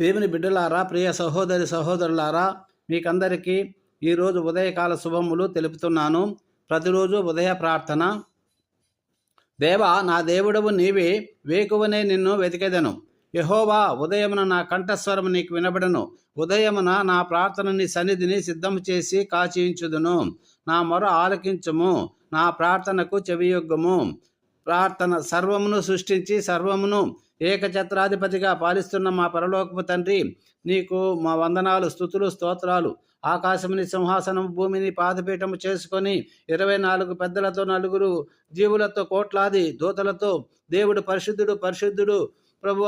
దేవుని బిడ్డలారా ప్రియ సహోదరి సహోదరులారా మీకందరికీ ఈరోజు ఉదయకాల శుభములు తెలుపుతున్నాను. ప్రతిరోజు ఉదయ ప్రార్థన. దేవా నా దేవుడవు నీవే వేకువనే నిన్ను వెతికెదను. యహోవా ఉదయమున నా కంఠస్వరము నీకు వినబడను. ఉదయమున నా ప్రార్థనని సన్నిధిని సిద్ధము చేసి కాచియించుదును. నా మొర ఆలకించుము. నా ప్రార్థనకు చెవియొగ్గము. ప్రార్థన సర్వమును సృష్టించి సర్వమును ఏకఛత్రాధిపతిగా పాలిస్తున్న మా పరలోకపు తండ్రి నీకు మా వందనాలు స్థుతులు స్తోత్రాలు. ఆకాశముని సింహాసనం భూమిని పాదపీఠము చేసుకొని ఇరవై నాలుగు పెద్దలతో నలుగురు జీవులతో కోట్లాది దూతలతో దేవుడు పరిశుద్ధుడు పరిశుద్ధుడు ప్రభు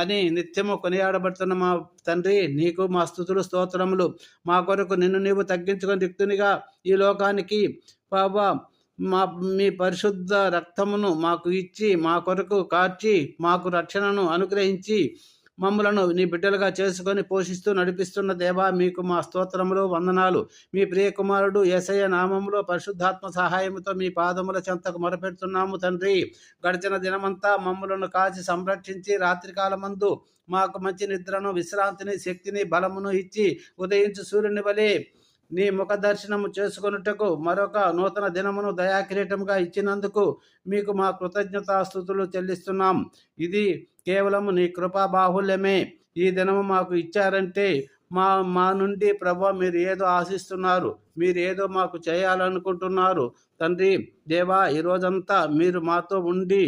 అని నిత్యము కొనియాడబడుతున్న మా తండ్రి నీకు మా స్థుతులు స్తోత్రములు మా కొరకు నిన్ను నీవు తగ్గించుకొని రిక్తునిగా ఈ లోకానికి బాబా మా మీ పరిశుద్ధ రక్తమును మాకు ఇచ్చి మా కొరకు కార్చి మాకు రక్షణను అనుగ్రహించి మమ్మలను నీ బిడ్డలుగా చేసుకొని పోషిస్తూ నడిపిస్తున్న దేవా మీకు మా స్తోత్రములు వందనాలు. మీ ప్రియ కుమారుడు ఏసయ్య పరిశుద్ధాత్మ సహాయముతో మీ పాదముల చెంతకు మొరపెడుతున్నాము తండ్రి. గడిచిన దినమంతా మమ్మలను కాచి సంరక్షించి రాత్రికాలమందు మాకు మంచి నిద్రను విశ్రాంతిని శక్తిని బలమును ఇచ్చి ఉదయించు సూర్యుని వలె నీ ముఖ దర్శనము చేసుకొనుటకు మరొక నూతన దినమును దయాకిరీటంగా ఇచ్చినందుకు మీకు మా కృతజ్ఞతాస్థుతులు చెల్లిస్తున్నాం. ఇది కేవలము నీ కృపా బాహుల్యమే. ఈ దినము మాకు ఇచ్చారంటే మా మా నుండి ప్రభు మీరు ఏదో ఆశిస్తున్నారు. మీరు ఏదో మాకు చేయాలనుకుంటున్నారు. తండ్రి దేవా ఈరోజంతా మీరు మాతో ఉండి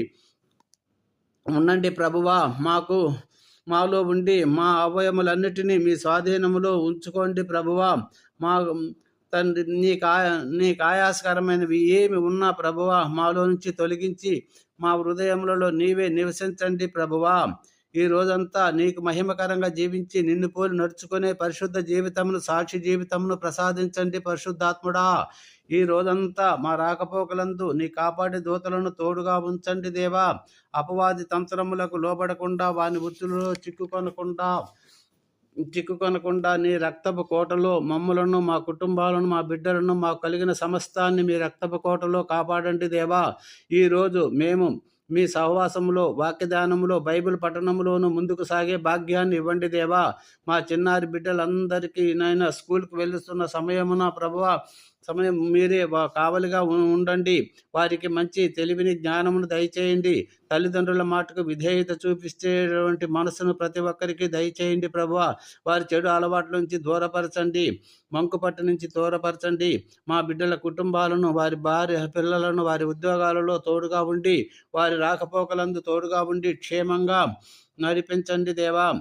ఉండండి ప్రభువా. మాకు మాలో ఉండి మా అవయములన్నిటినీ మీ స్వాధీనములో ఉంచుకోండి ప్రభువా. మా తండ్రి నీ కాయ నీకు ఆయాసకరమైనవి ఏమి ఉన్నా ప్రభువా మాలో నుంచి తొలగించి మా హృదయములలో నీవే నివసించండి ప్రభువా. ఈ రోజంతా నీకు మహిమకరంగా జీవించి నిన్ను పోలి నడుచుకునే పరిశుద్ధ జీవితమును సాక్షి జీవితమును ప్రసాదించండి పరిశుద్ధాత్ముడా. ఈ రోజంతా మా రాకపోకలందు నీ కాపాడి దూతలను తోడుగా ఉంచండి దేవా. అపవాది తంత్రములకు లోబడకుండా వాని వృత్తులలో చిక్కుకొనకుండా చిక్కుకొనకుండా నీ రక్తపు కోటలో మమ్మలను మా కుటుంబాలను మా బిడ్డలను మాకు కలిగిన సమస్తాన్ని మీ రక్తపు కోటలో కాపాడండి దేవా. ఈరోజు మేము మీ సహవాసములో వాక్యదానములో బైబిల్ పఠనములోను ముందుకు సాగే భాగ్యాన్ని ఇవ్వండి దేవా. మా చిన్నారి బిడ్డలందరికీ నాయన స్కూల్కి వెళ్తున్న సమయమున ప్రభువ సమయం మీరే కావలిగా ఉండండి. వారికి మంచి తెలివిని జ్ఞానమును దయచేయండి. తల్లిదండ్రుల మాటకు విధేయత చూపించేటువంటి మనసును ప్రతి ఒక్కరికి దయచేయండి ప్రభువ. వారి చెడు అలవాట్ల నుంచి దూరపరచండి. మంకుపట్టు నుంచి దూరపరచండి. మా బిడ్డల కుటుంబాలను వారి భార్య పిల్లలను వారి ఉద్యోగాలలో తోడుగా ఉండి వారి రాకపోకలందు తోడుగా ఉండి క్షేమంగా నడిపించండి దేవా.